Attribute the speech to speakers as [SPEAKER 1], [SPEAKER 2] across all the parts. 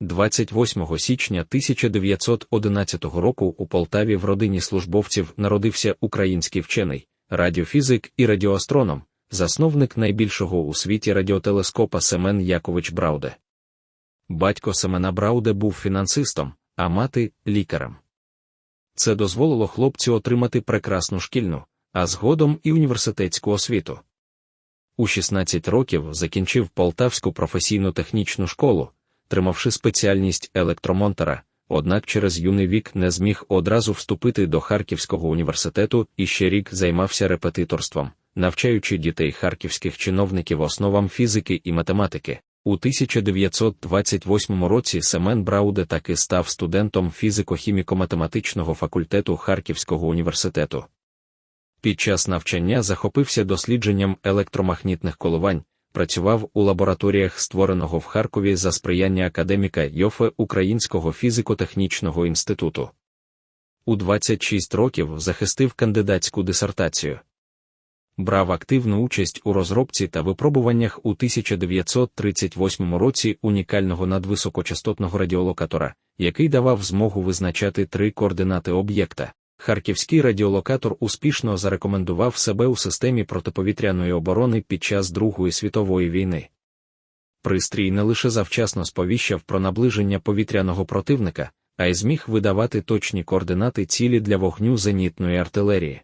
[SPEAKER 1] 28 січня 1911 року у Полтаві в родині службовців народився український вчений, радіофізик і радіоастроном, засновник найбільшого у світі радіотелескопа Семен Якович Брауде. Батько Семена Брауде був фінансистом, а мати лікарем. Це дозволило хлопцю отримати прекрасну шкільну, а згодом і університетську освіту. У 16 років закінчив Полтавську професійну технічну школу, тримавши спеціальність електромонтера, однак через юний вік не зміг одразу вступити до Харківського університету і ще рік займався репетиторством, навчаючи дітей харківських чиновників основам фізики і математики. У 1928 році Семен Брауде таки став студентом фізико-хіміко-математичного факультету Харківського університету. Під час навчання захопився дослідженням електромагнітних коливань, працював у лабораторіях створеного в Харкові за сприяння академіка Йофе Українського фізико-технічного інституту. У 26 років захистив кандидатську дисертацію. Брав активну участь у розробці та випробуваннях у 1938 році унікального надвисокочастотного радіолокатора, який давав змогу визначати три координати об'єкта. Харківський радіолокатор успішно зарекомендував себе у системі протиповітряної оборони під час Другої світової війни. Пристрій не лише завчасно сповіщав про наближення повітряного противника, а й зміг видавати точні координати цілі для вогню зенітної артилерії.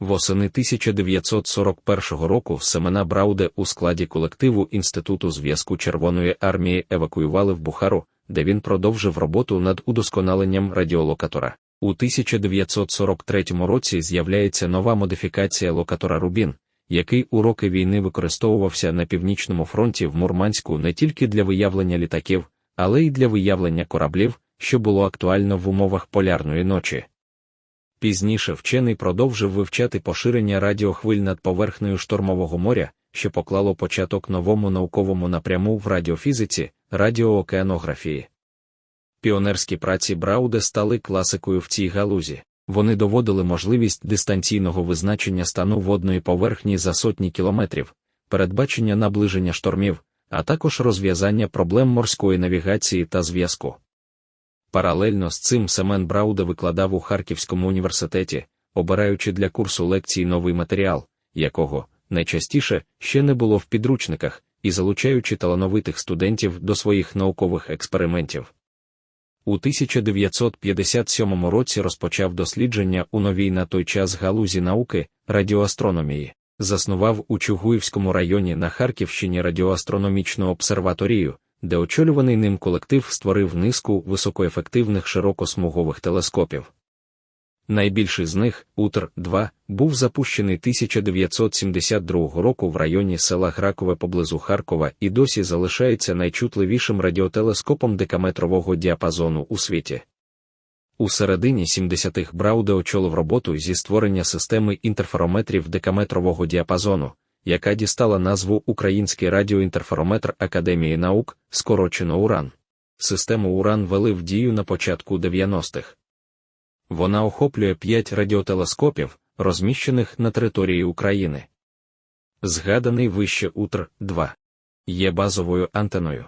[SPEAKER 1] Восени 1941 року Семена Брауде у складі колективу Інституту зв'язку Червоної армії евакуювали в Бухару, де він продовжив роботу над удосконаленням радіолокатора. У 1943 році з'являється нова модифікація локатора Рубін, який у роки війни використовувався на північному фронті в Мурманську не тільки для виявлення літаків, але й для виявлення кораблів, що було актуально в умовах полярної ночі. Пізніше вчений продовжив вивчати поширення радіохвиль над поверхнею штормового моря, що поклало початок новому науковому напряму в радіофізиці, радіоокеанографії. Піонерські праці Брауде стали класикою в цій галузі. Вони доводили можливість дистанційного визначення стану водної поверхні за сотні кілометрів, передбачення наближення штормів, а також розв'язання проблем морської навігації та зв'язку. Паралельно з цим Семен Брауде викладав у Харківському університеті, обираючи для курсу лекцій новий матеріал, якого найчастіше ще не було в підручниках, і залучаючи талановитих студентів до своїх наукових експериментів. У 1957 році розпочав дослідження у новій на той час галузі науки радіоастрономії, заснував у Чугуївському районі на Харківщині радіоастрономічну обсерваторію, де очолюваний ним колектив створив низку високоефективних широкосмугових телескопів. Найбільший з них, Утр-2, був запущений 1972 року в районі села Гракове поблизу Харкова і досі залишається найчутливішим радіотелескопом декаметрового діапазону у світі. У середині 70-х Брауде очолив роботу зі створення системи інтерферометрів декаметрового діапазону, яка дістала назву Український радіоінтерферометр Академії наук, скорочено УРАН. Систему УРАН вели в дію на початку 90-х. Вона охоплює п'ять радіотелескопів, розміщених на території України. Згаданий вище Утр 2 є базовою антеною.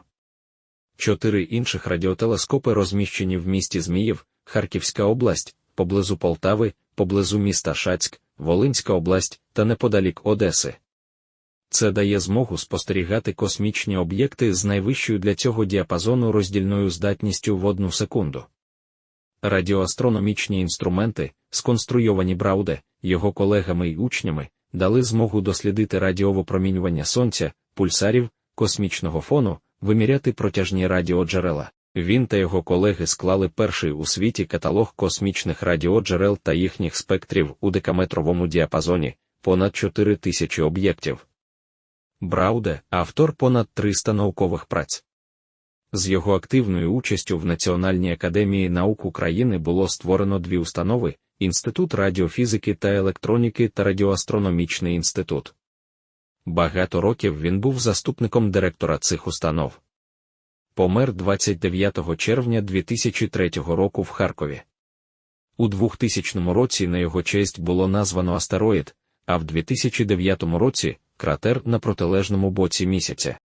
[SPEAKER 1] Чотири інших радіотелескопи розміщені в місті Зміїв, Харківська область, поблизу Полтави, поблизу міста Шацьк, Волинська область та неподалік Одеси. Це дає змогу спостерігати космічні об'єкти з найвищою для цього діапазону роздільною здатністю в одну секунду. Радіоастрономічні інструменти, сконструйовані Брауде, його колегами й учнями, дали змогу дослідити радіовопромінювання сонця, пульсарів, космічного фону, виміряти протяжні радіоджерела. Він та його колеги склали перший у світі каталог космічних радіоджерел та їхніх спектрів у декаметровому діапазоні, понад 4 тисячі об'єктів. Брауде, автор понад 300 наукових праць. З його активною участю в Національній академії наук України було створено дві установи: Інститут радіофізики та електроніки та Радіоастрономічний інститут. Багато років він був заступником директора цих установ. Помер 29 червня 2003 року в Харкові. У 2000 році на його честь було названо астероїд, а в 2009 році кратер на протилежному боці місяця.